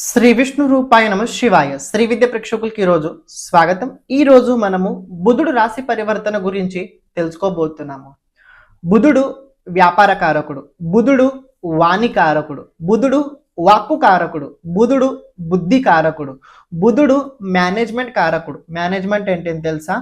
శ్రీ విష్ణు రూపాయ నమ శివాయ. శ్రీ విద్య ప్రేక్షకులకి ఈరోజు స్వాగతం. ఈ రోజు మనము బుధుడు రాశి పరివర్తన గురించి తెలుసుకోబోతున్నాము. బుధుడు వ్యాపార కారకుడు బుధుడు వాణి కారకుడు బుధుడు వాక్కు కారకుడు బుధుడు బుద్ధి కారకుడు బుధుడు మేనేజ్మెంట్ కారకుడు. మేనేజ్మెంట్ ఏంటని తెలుసా?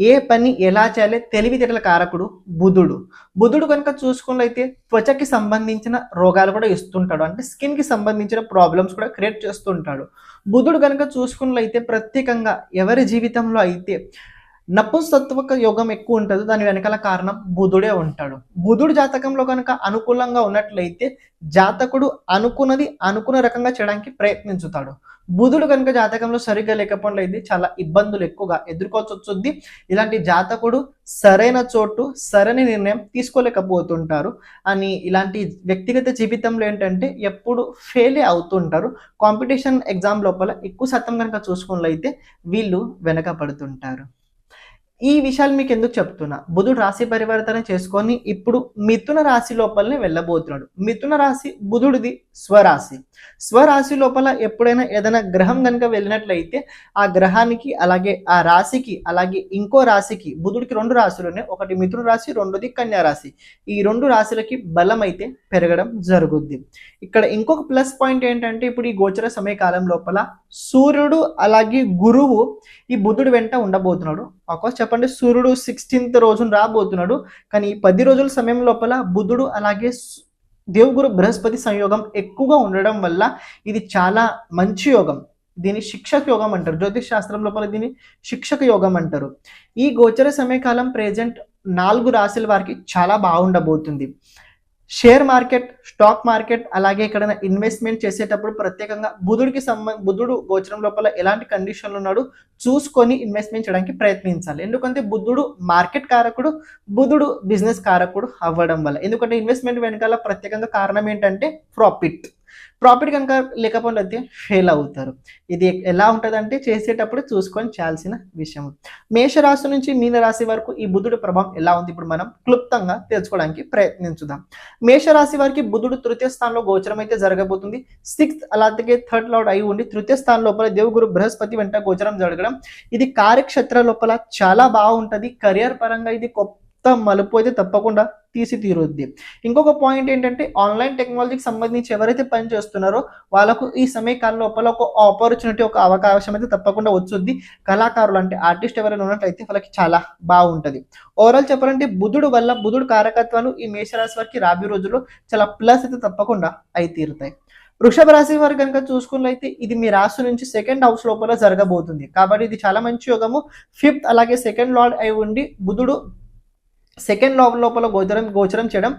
ఏ పని ఎలా చేయాలి తెలివితేటల కారకుడు బుధుడు. బుధుడు కనుక చూసుకున్నట్లయితే త్వచకి సంబంధించిన రోగాలు కూడా ఇస్తుంటాడు. అంటే స్కిన్కి సంబంధించిన ప్రాబ్లమ్స్ కూడా క్రియేట్ చేస్తుంటాడు. బుధుడు కనుక చూసుకున్నట్లయితే ప్రత్యేకంగా ఎవరి జీవితంలో అయితే నపుంసత్వక యోగం ఎక్కువ ఉంటుంది. దాని వెనకాల కారణం బుధుడే ఉంటాడు. బుధుడు జాతకంలో కనుక అనుకూలంగా ఉన్నట్లయితే జాతకుడు అనుకున్నది అనుకున్న రకంగా చేయడానికి ప్రయత్నించుతాడు. బుధుడు కనుక జాతకంలో సరిగ్గా లేకపోయినట్లయితే చాలా ఇబ్బందులు ఎక్కువగా ఎదుర్కోవచ్చు వస్తుంది. ఇలాంటి జాతకుడు సరైన చోటు సరైన నిర్ణయం తీసుకోలేకపోతుంటారు. అని ఇలాంటి వ్యక్తిగత జీవితంలో ఏంటంటే ఎప్పుడు ఫెయిల్ అవుతుంటారు. కాంపిటీషన్ ఎగ్జామ్ లోపల ఎక్కువ శాతం కనుక చూసుకున్నట్లయితే వీళ్ళు వెనకపడుతుంటారు ఈ విషయాలు మీకు ఎందుకు చెప్తున్నా? బుధుడు రాశి పరివర్తన చేసుకొని ఇప్పుడు మిథున రాశి లోపలనే వెళ్ళబోతున్నాడు. మిథున రాశి బుధుడిది స్వరాశి. స్వరాశి లోపల ఎప్పుడైనా ఏదైనా గ్రహం కనుక వెళ్ళినట్లయితే ఆ గ్రహానికి అలాగే ఆ రాశికి అలాగే ఇంకో రాశికి బుధుడికి రెండు రాశులు ఉన్నాయి. ఒకటి మిథున రాశి రెండోది కన్యా రాశి. ఈ రెండు రాశులకి బలం అయితే పెరగడం జరుగుద్ది. ఇక్కడ ఇంకొక ప్లస్ పాయింట్ ఏంటంటే ఇప్పుడు ఈ గోచర సమయకాలం లోపల సూర్యుడు అలాగే గురువు ఈ బుధుడు వెంట ఉండబోతున్నాడు. ఆఫ్కోర్స్ చెప్పండి సూర్యుడు సిక్స్టీన్త్ రోజున రాబోతున్నాడు. కానీ ఈ పది రోజుల సమయం లోపల బుధుడు అలాగే దేవుగురు బృహస్పతి సంయోగం ఎక్కువగా ఉండడం వల్ల ఇది చాలా మంచి యోగం. దీని శిక్షక యోగం అంటారు. జ్యోతిష్ శాస్త్రం లోపల దీన్ని శిక్షక యోగం అంటారు. ఈ గోచర సమయకాలం ప్రెజెంట్ నాలుగు రాశుల వారికి చాలా బాగుండబోతుంది. షేర్ మార్కెట్ స్టాక్ మార్కెట్ అలాగే ఎక్కడైనా ఇన్వెస్ట్మెంట్ చేసేటప్పుడు ప్రత్యేకంగా బుధుడికి సంబంధ బుధుడు గోచరం లోపల ఎలాంటి కండిషన్లు ఉన్నాడు చూసుకొని ఇన్వెస్ట్మెంట్ చేయడానికి ప్రయత్నించాలి. ఎందుకంటే బుద్ధుడు మార్కెట్ కారకుడు బుధుడు బిజినెస్ కారకుడు అవ్వడం వల్ల. ఎందుకంటే ఇన్వెస్ట్మెంట్ వెనకాల ప్రత్యేకంగా కారణం ఏంటంటే ప్రాఫిట్. ప్రాఫిట్ కనుక లేకపోతే ఫెయిల్ అవుతారు. ఇది ఎలా ఉంటుందంటే చేసేటప్పుడు చూసుకొని చేయాల్సిన విషయం. మేషరాశి నుంచి మీనరాశి వరకు ఈ బుధుడి ప్రభావం ఎలా ఉంది? ఇప్పుడు మనం క్లుప్తంగా తెలుసుకోవడానికి ప్రయత్నించుదాం. మేషరాశి వారికి బుధుడు తృతీయ స్థానంలో గోచరం అయితే జరగబోతుంది. సిక్స్త్ అలాగే థర్డ్ లార్డ్ అయి ఉండి తృతీయ స్థానం లోపల దేవుగురు బృహస్పతి వెంట గోచరం జరగడం. ఇది కార్యక్షేత్ర లోపల చాలా బాగుంటుంది. కెరియర్ పరంగా ఇది మొత్తం మలుపు అయితే తప్పకుండా తీసి తీరుద్ది ఇంకొక పాయింట్ ఏంటంటే ఆన్లైన్ టెక్నాలజీకి సంబంధించి ఎవరైతే పని చేస్తున్నారో వాళ్ళకు ఈ సమయకాలం లోపల ఒక ఆపర్చునిటీ ఒక అవకాశం అయితే తప్పకుండా వచ్చుద్ది. కళాకారులు అంటే ఆర్టిస్ట్ ఎవరైనా ఉన్నట్లయితే వాళ్ళకి చాలా బాగుంటుంది. ఓవరాల్ చెప్పాలంటే బుధుడు వల్ల బుధుడు కారకత్వాలు ఈ మేషరాశి వారికి రాబోయే రోజుల్లో చాలా ప్లస్ అయితే తప్పకుండా అయి తీరుతాయి వృషభ రాశి వారు కనుక చూసుకున్నట్లయితే ఇది మీ రాశి నుంచి సెకండ్ హౌస్ లోపల జరగబోతుంది. కాబట్టి ఇది చాలా మంచి యోగము. ఫిఫ్త్ అలాగే సెకండ్ లార్డ్ అయి ఉండి బుధుడు సెకండ్ లోపల లోపల గోచరం గోచరం చేయడం.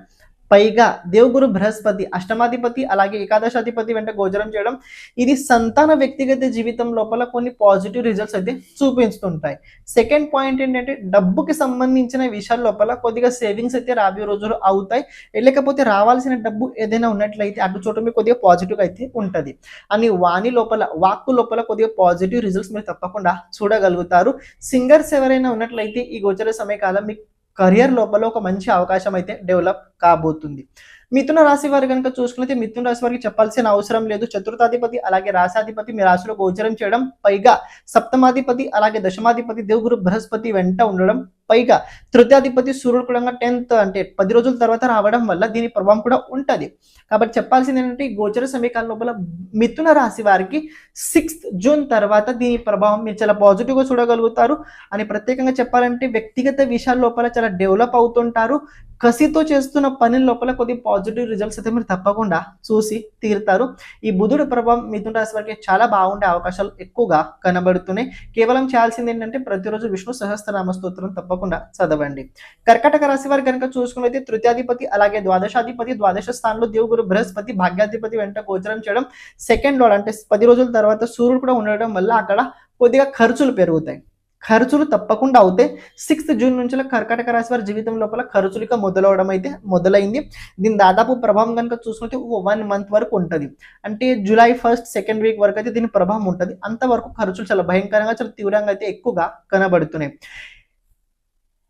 పైగా దేవుగురు బృహస్పతి అష్టమాధిపతి అలాగే ఏకాదశాధిపతి వెంట గోచరం చేయడం. ఇది సంతాన వ్యక్తిగత జీవితం లోపల కొన్ని పాజిటివ్ రిజల్ట్స్ అయితే చూపించుతుంటాయి సెకండ్ పాయింట్ ఏంటంటే డబ్బుకి సంబంధించిన విషయాల లోపల కొద్దిగా సేవింగ్స్ అయితే రాబోయే రోజులు అవుతాయి. లేకపోతే రావాల్సిన డబ్బు ఏదైనా ఉన్నట్లయితే అటు చోట మీకు కొద్దిగా పాజిటివ్ అయితే ఉంటుంది. అని వాణి లోపల వాక్కు లోపల కొద్దిగా పాజిటివ్ రిజల్ట్స్ మీరు తప్పకుండా చూడగలుగుతారు. సింగర్స్ ఎవరైనా ఉన్నట్లయితే ఈ గోచర సమయకాలం మీకు కెరియర్ లోపల ఒక మంచి అవకాశం అయితే డెవలప్ కాబోతుంది. మిథున రాశి వారు కనుక చూసుకున్నైతే మిథున రాశి వారికి చెప్పాల్సిన అవసరం లేదు. చతుర్థాధిపతి అలాగే రాశాధిపతి మీ రాశిలో గోచరం చేయడం పైగా సప్తమాధిపతి అలాగే దశమాధిపతి దేవుగురు బృహస్పతి వెంట ఉండడం పైగా తృతీయాధిపతి సూర్యుడు కూడా టెన్త్ అంటే పది రోజుల తర్వాత రావడం వల్ల దీని ప్రభావం కూడా ఉంటది. కాబట్టి చెప్పాల్సింది ఏంటంటే ఈ గోచర సమీకాలం లోపల మిథున రాశి వారికి సిక్స్త్ జూన్ తర్వాత దీని ప్రభావం మీరు చాలా పాజిటివ్గా చూడగలుగుతారు. అని ప్రత్యేకంగా చెప్పాలంటే వ్యక్తిగత విషయాల లోపల చాలా డెవలప్ అవుతుంటారు. కసితో చేస్తున్న పని లోపల కొద్ది పాజిటివ్ రిజల్ట్స్ అయితే మీరు తప్పకుండా చూసి తీరుతారు. ఈ బుధుడు ప్రభావం మిథున రాశి వారికి చాలా బాగుండే అవకాశాలు ఎక్కువగా కనబడుతున్నాయి. కేవలం చేయాల్సింది ఏంటంటే ప్రతిరోజు విష్ణు సహస్రనామ స్తోత్రం తప్పకుండా చదవండి. కర్కటక రాశి వారి కనుక చూసుకున్నైతే తృతీయాధిపతి అలాగే ద్వాదశాధిపతి ద్వాదశ స్థానంలో దేవుగురు బృహస్పతి భాగ్యాధిపతి వెంట గోచరం చేయడం సెకండ్ లార్డ్ అంటే పది రోజుల తర్వాత సూర్యుడు కూడా ఉండడం వల్ల అక్కడ కొద్దిగా ఖర్చులు పెరుగుతాయి. ఖర్చులు తప్పకుండా అవుతాయి. సిక్స్త్ జూన్ నుంచి కర్కటక రాశి వారి జీవితం లోపల ఖర్చులుగా మొదలవడం అయితే మొదలైంది. దీని దాదాపు ప్రభావం కనుక చూసుకుంటే వన్ మంత్ వరకు ఉంటుంది. అంటే జూలై ఫస్ట్ సెకండ్ వీక్ వరకు అయితే దీని ప్రభావం ఉంటుంది. అంతవరకు ఖర్చులు చాలా భయంకరంగా చాలా తీవ్రంగా అయితే ఎక్కువగా కనబడుతున్నాయి.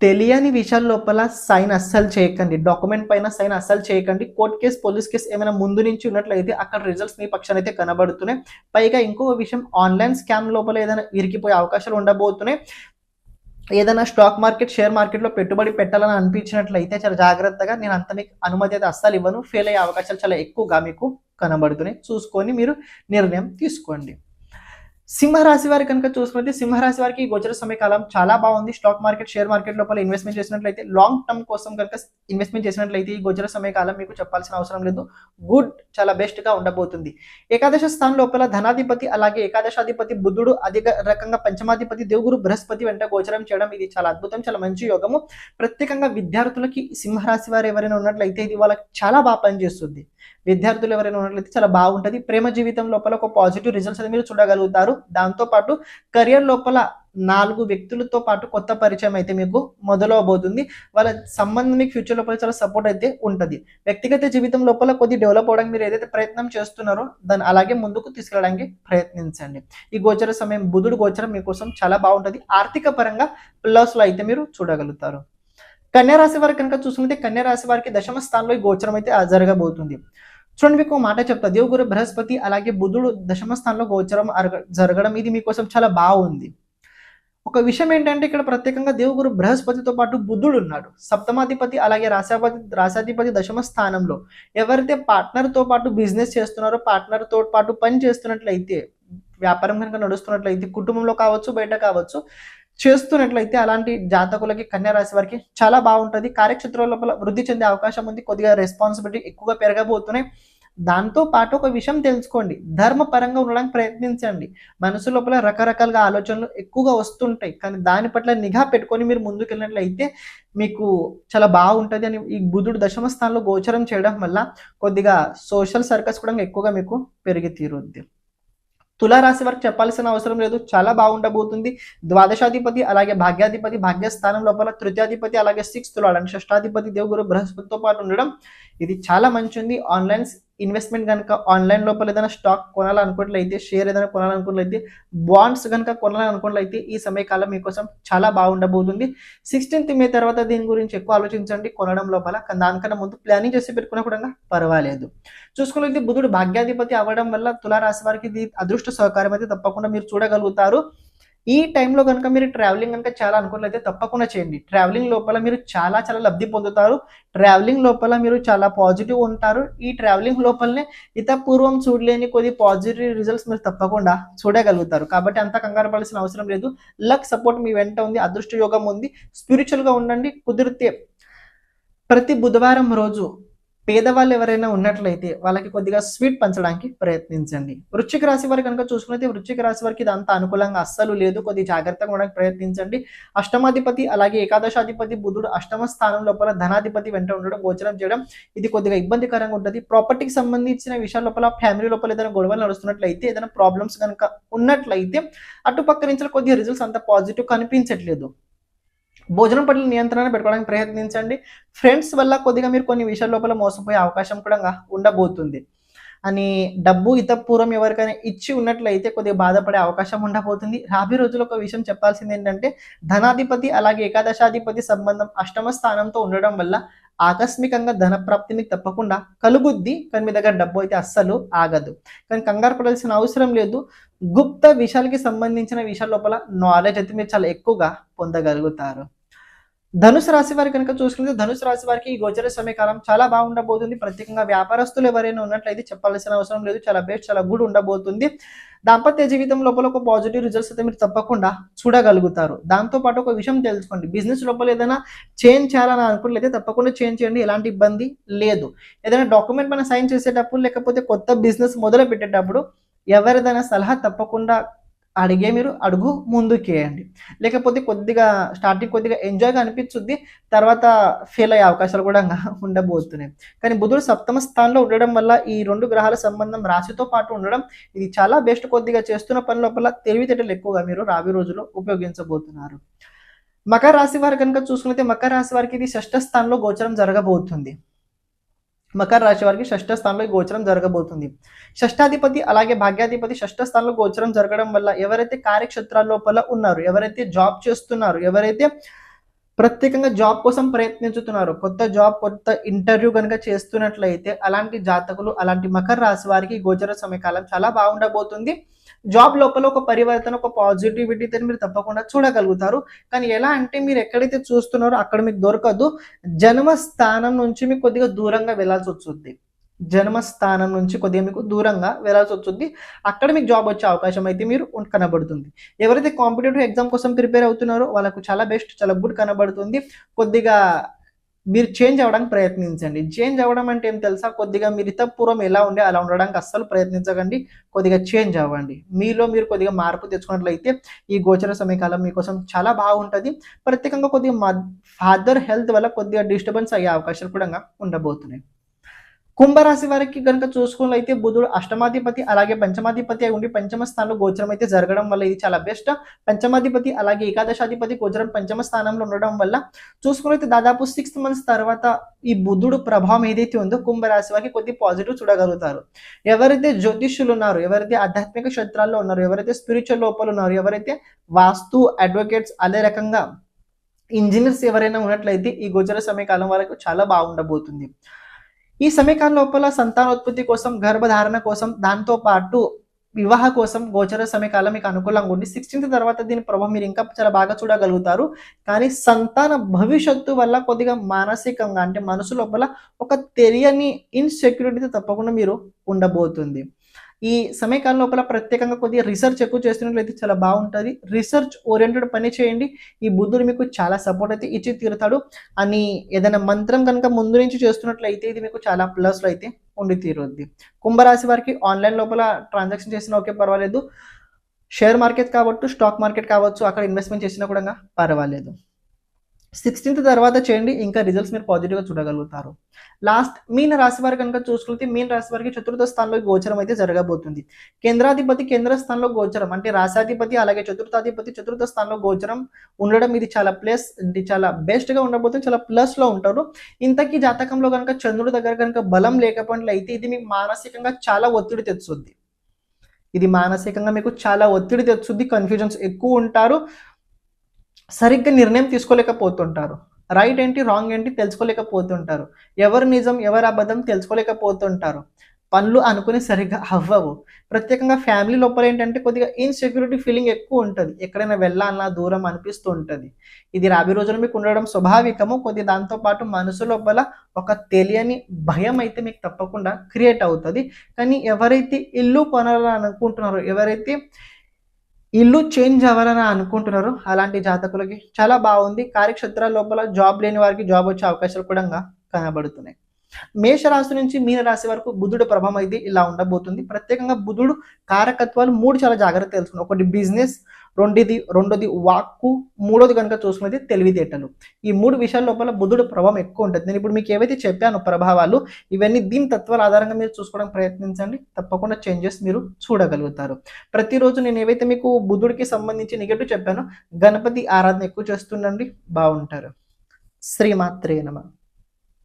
తెలియని విషయాల లోపల సైన్ అస్సలు చేయకండి. డాక్యుమెంట్ పైన సైన్ అస్సలు చేయకండి. కోర్ట్ కేసు పోలీస్ కేసు ఏమైనా ముందు నుంచి ఉన్నట్లయితే అక్కడ రిజల్ట్స్ మీ పక్షాన అయితే కనబడుతున్నాయి. పైగా ఇంకో విషయం ఆన్లైన్ స్కామ్ లోపల ఏదైనా ఇరికిపోయే అవకాశాలు ఉండబోతున్నాయి. ఏదైనా స్టాక్ మార్కెట్ షేర్ మార్కెట్లో పెట్టుబడి పెట్టాలని అనిపించినట్లయితే చాలా జాగ్రత్తగా నేను అంత మీకు అనుమతి అయితే అస్సలు ఇవ్వను. ఫెయిల్ అయ్యే అవకాశాలు చాలా ఎక్కువగా మీకు కనబడుతున్నాయి. చూసుకొని మీరు నిర్ణయం తీసుకోండి. సింహరాశి వారి కనుక చూసుకుంటే సింహరాశి వారికి గోచర సమయకాలం చాలా బాగుంది. స్టాక్ మార్కెట్ షేర్ మార్కెట్ లోపల ఇన్వెస్ట్మెంట్ చేసినట్లయితే లాంగ్ టర్మ్ కోసం కనుక ఇన్వెస్ట్మెంట్ చేసినట్లయితే ఈ గోచర సమయకాలం మీకు చెప్పాల్సిన అవసరం లేదు. గుడ్ చాలా బెస్ట్గా ఉండబోతుంది. ఏకాదశ స్థానం లోపల ధనాధిపతి అలాగే ఏకాదశాధిపతి బుద్ధుడు అధిక రకంగా పంచమాధిపతి దేవుగురు బృహస్పతి వెంట గోచరం చేయడం ఇది చాలా అద్భుతం చాలా మంచి యోగము. ప్రత్యేకంగా విద్యార్థులకి సింహరాశి వారు ఎవరైనా ఉన్నట్లయితే ఇది వాళ్ళకి చాలా బాగా పనిచేస్తుంది విద్యార్థులు ఎవరైనా ఉన్నట్లయితే చాలా బాగుంటుంది. ప్రేమ జీవితం లోపల ఒక పాజిటివ్ రిజల్ట్స్ అనేది మీరు చూడగలుగుతారు. దాంతో పాటు కెరియర్ లోపల నాలుగు వ్యక్తులతో పాటు కొత్త పరిచయం అయితే మీకు మొదలవబోతుంది. వాళ్ళ సంబంధం మీకు ఫ్యూచర్ లోపల చాలా సపోర్ట్ అయితే ఉంటుంది. వ్యక్తిగత జీవితం లోపల కొద్ది డెవలప్ అవడానికి మీరు ఏదైతే ప్రయత్నం చేస్తున్నారో దాన్ని అలాగే ముందుకు తీసుకెళ్ళడానికి ప్రయత్నించండి. ఈ గోచర సమయం బుధుడు గోచరం మీకోసం చాలా బాగుంటుంది. ఆర్థిక పరంగా ప్లస్లో అయితే మీరు చూడగలుగుతారు. కన్యా రాశి వారికి కనుక చూసుకుంటే కన్యా రాశి వారికి దశమ స్థానంలో ఈ గోచరం అయితే జరగబోతుంది చూడండి మీకు మాట చెప్తా. దేవుగురు బృహస్పతి అలాగే బుధుడు దశమ స్థానంలో గోచరం జరగడం ఇది మీకోసం చాలా బాగుంది. ఒక విషయం ఏంటంటే ఇక్కడ ప్రత్యేకంగా దేవుగురు బృహస్పతితో పాటు బుధుడు ఉన్నాడు. సప్తమాధిపతి అలాగే రాశాపతి రాశాధిపతి దశమ స్థానంలో. ఎవరైతే పార్ట్నర్తో తో పాటు బిజినెస్ చేస్తున్నారో పార్ట్నర్తో తో పాటు పని చేస్తున్నట్లయితే వ్యాపారం కనుక నడుస్తున్నట్లయితే కుటుంబంలో కావచ్చు బయట కావచ్చు చేస్తున్నట్లయితే అలాంటి జాతకులకి కన్యా రాశి వారికి చాలా బాగుంటుంది. కార్యక్షేత్ర లోపల వృద్ధి చెందే అవకాశం ఉంది. కొద్దిగా రెస్పాన్సిబిలిటీ ఎక్కువగా పెరగబోతున్నాయి. దాంతో పాటు ఒక విషయం తెలుసుకోండి. ధర్మపరంగా ఉండడానికి ప్రయత్నించండి. మనసు లోపల రకరకాలుగా ఆలోచనలు ఎక్కువగా వస్తుంటాయి. కానీ దాని పట్ల నిఘా పెట్టుకొని మీరు ముందుకు వెళ్ళినట్లయితే మీకు చాలా బాగుంటుంది అని ఈ బుధుడు దశమ స్థానంలో గోచరం చేయడం వల్ల కొద్దిగా సోషల్ సర్కస్ కూడా ఎక్కువగా మీకు పెరిగి తీరుద్ది. తులారాశి వరకు చెప్పాల్సిన అవసరం లేదు. చాలా బాగుండబోతుంది. ద్వాదశాధిపతి అలాగే భాగ్యాధిపతి భాగ్యస్థానం లోపల తృతీయాధిపతి అలాగే సిక్స్త్ లాడ్ అంటే షష్టాధిపతి దేవుగురు బృహస్పతితో పాటు ఉండడం ఇది చాలా మంచి ఉంది. ఆన్లైన్ ఇన్వెస్ట్మెంట్ కనుక ఆన్లైన్ లోపల ఏదైనా స్టాక్ కొనాలనుకున్నట్లయితే షేర్ ఏదైనా కొనాలనుకున్నట్లయితే బాండ్స్ కనుక కొనాలనుకున్నట్లయితే ఈ సమయకాలం మీకోసం చాలా బాగుండబోతుంది. సిక్స్టీన్త్ మే తర్వాత దీని గురించి ఎక్కువ ఆలోచించండి. కొనడం లోపల దానికన్నా ముందు ప్లానింగ్ చేసి పెట్టుకున్నా కూడా పర్వాలేదు. చూసుకున్నట్లయితే బుధుడు భాగ్యాధిపతి అవ్వడం వల్ల తులారాశి వారికి ఇది అదృష్ట సహకారం అయితే తప్పకుండా మీరు చూడగలుగుతారు. ఈ టైంలో కనుక మీరు ట్రావెలింగ్ కనుక చాలా అనుకున్నట్లయితే తప్పకుండా చేయండి. ట్రావెలింగ్ లోపల మీరు చాలా చాలా లబ్ధి పొందుతారు. ట్రావెలింగ్ లోపల మీరు చాలా పాజిటివ్ ఉంటారు. ఈ ట్రావెలింగ్ లోపలనే ఇత పూర్వం చూడలేని కొద్ది పాజిటివ్ రిజల్ట్స్ మీరు తప్పకుండా చూడగలుగుతారు. కాబట్టి అంత కంగారు పడాల్సిన అవసరం లేదు. లక్ సపోర్ట్ మీ వెంట ఉంది. అదృష్ట యోగం ఉంది స్పిరిచువల్గా ఉండండి. కుదిరితే ప్రతి బుధవారం రోజు పేదవాళ్ళు ఎవరైనా ఉన్నట్లయితే వాళ్ళకి కొద్దిగా స్వీట్ పంచడానికి ప్రయత్నించండి. వృశ్చిక రాశి వారికి కనుక చూసుకున్నైతే వృశ్చిక రాశి వారికి ఇది అంత అనుకూలంగా అస్సలు లేదు. కొద్ది జాగ్రత్తగా ఉండడానికి ప్రయత్నించండి. అష్టమాధిపతి అలాగే ఏకాదశాధిపతి బుధుడు అష్టమ స్థానం లోపల ధనాధిపతి వెంట ఉండడం గోచరం చేయడం ఇది కొద్దిగా ఇబ్బందికరంగా ఉంటుంది. ప్రాపర్టీకి సంబంధించిన విషయాల లోపల ఫ్యామిలీ లోపల ఏదైనా గొడవలు నడుస్తున్నట్లయితే ఏదైనా ప్రాబ్లమ్స్ కనుక ఉన్నట్లయితే అటుపక్క నుంచి కొద్దిగా రిజల్ట్స్ అంత పాజిటివ్ కనిపించట్లేదు. భోజనం పట్ల నియంత్రణ పెట్టుకోవడానికి ప్రయత్నించండి. ఫ్రెండ్స్ వల్ల కొద్దిగా మీరు కొన్ని విషయాల లోపల మోసపోయే అవకాశం కూడా ఉండబోతుంది. అని డబ్బు ఇతపూర్వం ఎవరికైనా ఇచ్చి ఉన్నట్లయితే కొద్దిగా బాధపడే అవకాశం ఉండబోతుంది. రాబోయే రోజుల్లో ఒక విషయం చెప్పాల్సింది ఏంటంటే ధనాధిపతి అలాగే ఏకాదశాధిపతి సంబంధం అష్టమ స్థానంతో ఉండడం వల్ల ఆకస్మికంగా ధన ప్రాప్తి మీకు తప్పకుండా కలుగుద్ది. కానీ మీ దగ్గర డబ్బు అయితే అస్సలు ఆగదు. కానీ కంగారు పడాల్సిన అవసరం లేదు. గుప్త విషయాలకి సంబంధించిన విషయాల లోపల నాలెడ్జ్ అయితే మీరు చాలా ఎక్కువగా పొందగలుగుతారు. ధనుసు రాశి వారి కనుక చూసుకుంటే ధనుసు రాశి వారికి ఈ గోచర సమయకాలం చాలా బాగుండబోతుంది. ప్రత్యేకంగా వ్యాపారస్తులు ఎవరైనా ఉన్నట్లయితే చెప్పాల్సిన అవసరం లేదు. చాలా బెస్ట్ చాలా గుడ్ ఉండబోతుంది. దాంపత్య జీవితం లోపల ఒక పాజిటివ్ రిజల్ట్స్ అయితే మీరు తప్పకుండా చూడగలుగుతారు. దాంతో పాటు ఒక విషయం తెలుసుకోండి. బిజినెస్ లోపల ఏదైనా చేంజ్ చేయాలని అనుకున్నట్లయితే తప్పకుండా చేంజ్ చేయండి. ఎలాంటి ఇబ్బంది లేదు. ఏదైనా డాక్యుమెంట్ పైన సైన్ చేసేటప్పుడు లేకపోతే కొత్త బిజినెస్ మొదలు పెట్టేటప్పుడు ఎవరిదైనా సలహా తప్పకుండా అడిగే మీరు అడుగు ముందుకేయండి లేకపోతే కొద్దిగా స్టార్టింగ్ కొద్దిగా ఎంజాయ్గా అనిపించుద్ది తర్వాత ఫెయిల్ అయ్యే అవకాశాలు కూడా ఉండబోతున్నాయి. కానీ బుధుడు సప్తమ స్థానంలో ఉండడం వల్ల ఈ రెండు గ్రహాల సంబంధం రాశితో పాటు ఉండడం ఇది చాలా బెస్ట్ కొద్దిగా చేస్తున్న పని లోపల తెలివితేటలు ఎక్కువగా మీరు రాబోయే రోజుల్లో ఉపయోగించబోతున్నారు. మకర రాశి వారు కనుక చూసుకున్నైతే మకర రాశి వారికి ఇది షష్ఠ స్థానంలో గోచరం జరగబోతుంది. మకర రాశి వారికి షష్ఠ స్థానంలో ఈ గోచరం జరగబోతుంది. షష్టాధిపతి అలాగే భాగ్యాధిపతి షష్ఠ స్థానంలో గోచరం జరగడం వల్ల ఎవరైతే కార్యక్షేత్రాల లోపల ఉన్నారు ఎవరైతే జాబ్ చేస్తున్నారు ఎవరైతే ప్రత్యేకంగా జాబ్ కోసం ప్రయత్నించుతున్నారు కొత్త జాబ్ కొత్త ఇంటర్వ్యూ కనుక చేస్తున్నట్లయితే అలాంటి జాతకులు అలాంటి మకర రాశి వారికి గోచర సమయకాలం చాలా బాగుండబోతుంది. జాబ్ లోపల ఒక పరివర్తన ఒక పాజిటివిటీతో మీరు తప్పకుండా చూడగలుగుతారు. కానీ ఎలా అంటే మీరు ఎక్కడైతే చూస్తున్నారో అక్కడ మీకు దొరకదు. జన్మ స్థానం నుంచి మీకు కొద్దిగా దూరంగా వెళ్ళాల్సి వస్తుంది. జన్మ స్థానం నుంచి కొద్దిగా మీకు దూరంగా వెళ్ళాల్సి వస్తుంది. అక్కడ మీకు జాబ్ వచ్చే అవకాశం అయితే మీరు కనబడుతుంది. ఎవరైతే కాంపిటేటివ్ ఎగ్జామ్ కోసం ప్రిపేర్ అవుతున్నారో వాళ్ళకు చాలా బెస్ట్ చాలా గుడ్ కనబడుతుంది. కొద్దిగా మీరు చేంజ్ అవ్వడానికి ప్రయత్నించండి. చేంజ్ అవ్వడం అంటే ఏం తెలుసా? కొద్దిగా మీరు ఇతపూర్వం ఎలా ఉండే అలా ఉండడానికి అస్సలు ప్రయత్నించకండి. కొద్దిగా చేంజ్ అవ్వండి. మీలో మీరు కొద్దిగా మార్పు తెచ్చుకున్నట్లయితే ఈ గోచర సమయకాలం మీకోసం చాలా బాగుంటుంది. ప్రత్యేకంగా కొద్దిగా ఫాదర్ హెల్త్ వల్ల కొద్దిగా డిస్టర్బెన్స్ అయ్యే అవకాశాలు కూడా ఉండబోతున్నాయి. కుంభరాశి వారికి కనుక చూసుకున్నట్లయితే బుధుడు అష్టమాధిపతి అలాగే పంచమాధిపతి అయి ఉండి పంచమ స్థానంలో గోచరం అయితే జరగడం వల్ల ఇది చాలా బెస్ట్. పంచమాధిపతి అలాగే ఏకాదశాధిపతి గోచరం పంచమ స్థానంలో ఉండడం వల్ల చూసుకున్నైతే దాదాపు సిక్స్ మంత్స్ తర్వాత ఈ బుధుడు ప్రభావం ఏదైతే ఉందో కుంభరాశి వారికి కొద్ది పాజిటివ్ చూడగలుగుతారు. ఎవరైతే జ్యోతిష్యులు ఉన్నారు ఎవరైతే ఆధ్యాత్మిక క్షేత్రాల్లో ఉన్నారు ఎవరైతే స్పిరిచువల్ లోపల ఉన్నారు ఎవరైతే వాస్తు అడ్వకేట్స్ అదే రకంగా ఇంజనీర్స్ ఎవరైనా ఉన్నట్లయితే ఈ గోచర సమయకాలం వరకు చాలా బాగుండబోతుంది. ఈ సమీకరణ లోపల సంతానోత్పత్తి కోసం గర్భధారణ కోసం దాంతో పాటు వివాహ కోసం గోచర సమయకాలం మీకు అనుకూలంగా ఉంది సిక్స్టీన్త్ తర్వాత దీని ప్రభావం మీరు ఇంకా చాలా బాగా చూడగలుగుతారు. కానీ సంతాన భవిష్యత్తు వల్ల కొద్దిగా మానసికంగా అంటే మనసు లోపల ఒక తెలియని ఇన్సెక్యూరిటీ తప్పకుండా మీరు ఉండబోతుంది. ఈ సమయకాలం లోపల ప్రత్యేకంగా కొద్దిగా రీసెర్చ్ ఎక్కువ చేస్తున్నట్లయితే చాలా బాగుంటుంది. రీసెర్చ్ ఓరియంటెడ్ పని చేయండి. ఈ బుద్ధుడు మీకు చాలా సపోర్ట్ అయితే ఇచ్చి తీరుతాడు. అని ఏదైనా మంత్రం కనుక ముందు నుంచి చేస్తున్నట్లయితే ఇది మీకు చాలా ప్లస్లో అయితే ఉండి తీరుద్ది. కుంభరాశి వారికి ఆన్లైన్ లోపల ట్రాన్సాక్షన్ చేసినా ఓకే పర్వాలేదు. షేర్ మార్కెట్ కావచ్చు స్టాక్ మార్కెట్ కావచ్చు అక్కడ ఇన్వెస్ట్మెంట్ చేసినా కూడా పర్వాలేదు. సిక్స్టీన్త్ తర్వాత చేయండి ఇంకా రిజల్ట్స్ మీరు పాజిటివ్గా చూడగలుగుతారు. లాస్ట్ మీన రాశి వారి కనుక చూసుకుంటే మీన రాశి వారికి చతుర్థ స్థానంలో గోచరం అయితే జరగబోతుంది. కేంద్రాధిపతి కేంద్ర స్థానంలో గోచరం అంటే రాశాధిపతి అలాగే చతుర్థాధిపతి చతుర్థ స్థానంలో గోచరం ఉండడం ఇది చాలా ప్లస్ ఇది చాలా బెస్ట్గా ఉండబోతుంది చాలా ప్లస్లో ఉంటారు. ఇంతకీ జాతకంలో కనుక చంద్రుడి దగ్గర కనుక బలం లేకపోయినట్లయితే ఇది మీకు మానసికంగా చాలా ఒత్తిడి తెచ్చుద్ది. ఇది మానసికంగా మీకు చాలా ఒత్తిడి తెచ్చుద్ది కన్ఫ్యూజన్స్ ఎక్కువ ఉంటారు. సరిగ్గా నిర్ణయం తీసుకోలేకపోతుంటారు. రైట్ ఏంటి రాంగ్ ఏంటి తెలుసుకోలేకపోతుంటారు. ఎవరు నిజం ఎవరు అబద్ధం తెలుసుకోలేకపోతుంటారు. పనులు అనుకుని సరిగ్గా అవ్వవు. ప్రత్యేకంగా ఫ్యామిలీ లోపల ఏంటంటే కొద్దిగా ఇన్సెక్యూరిటీ ఫీలింగ్ ఎక్కువ ఉంటుంది. ఎక్కడైనా వెళ్ళాలన్నా దూరం అనిపిస్తూ ఉంటుంది. ఇది రాబోయే రోజులు మీకు ఉండడం స్వాభావికము. కొద్ది దాంతోపాటు మనసు లోపల ఒక తెలియని భయం అయితే మీకు తప్పకుండా క్రియేట్ అవుతుంది. కానీ ఎవరైతే ఇల్లు కొనాలని అనుకుంటున్నారో ఎవరైతే ఇల్లు చేంజ్ అవ్వాలని అనుకుంటున్నారు అలాంటి జాతకులకి. చాలా బాగుంది. కార్యక్షేత్రాల లోపల జాబ్ లేని వారికి జాబ్ వచ్చే అవకాశాలు కూడా కనబడుతున్నాయి. మేషరాశి నుంచి మీనరాశి వరకు బుధుడు ప్రభావం అయితే ఇలా ఉండబోతుంది. ప్రత్యేకంగా బుధుడు కారకత్వాలు మూడు చాలా జాగ్రత్త తెలుసుకున్నాం. ఒకటి బిజినెస్ రెండోది రెండోది వాక్కు మూడోది కనుక చూసుకున్నది తెలివితేటలు. ఈ మూడు విషయాల లోపల బుధుడు ప్రభావం ఎక్కువ ఉంటుంది. నేను ఇప్పుడు మీకు ఏవైతే చెప్పానో ప్రభావాలు ఇవన్నీ దీని తత్వాల ఆధారంగా మీరు చూసుకోవడానికి ప్రయత్నించండి. తప్పకుండా చేంజెస్ మీరు చూడగలుగుతారు. ప్రతిరోజు నేను ఏవైతే మీకు బుధుడికి సంబంధించి నెగటివ్ చెప్పానో గణపతి ఆరాధన ఎక్కువ చేస్తుండండి. బాగుంటారు. శ్రీమాత్రే నమ.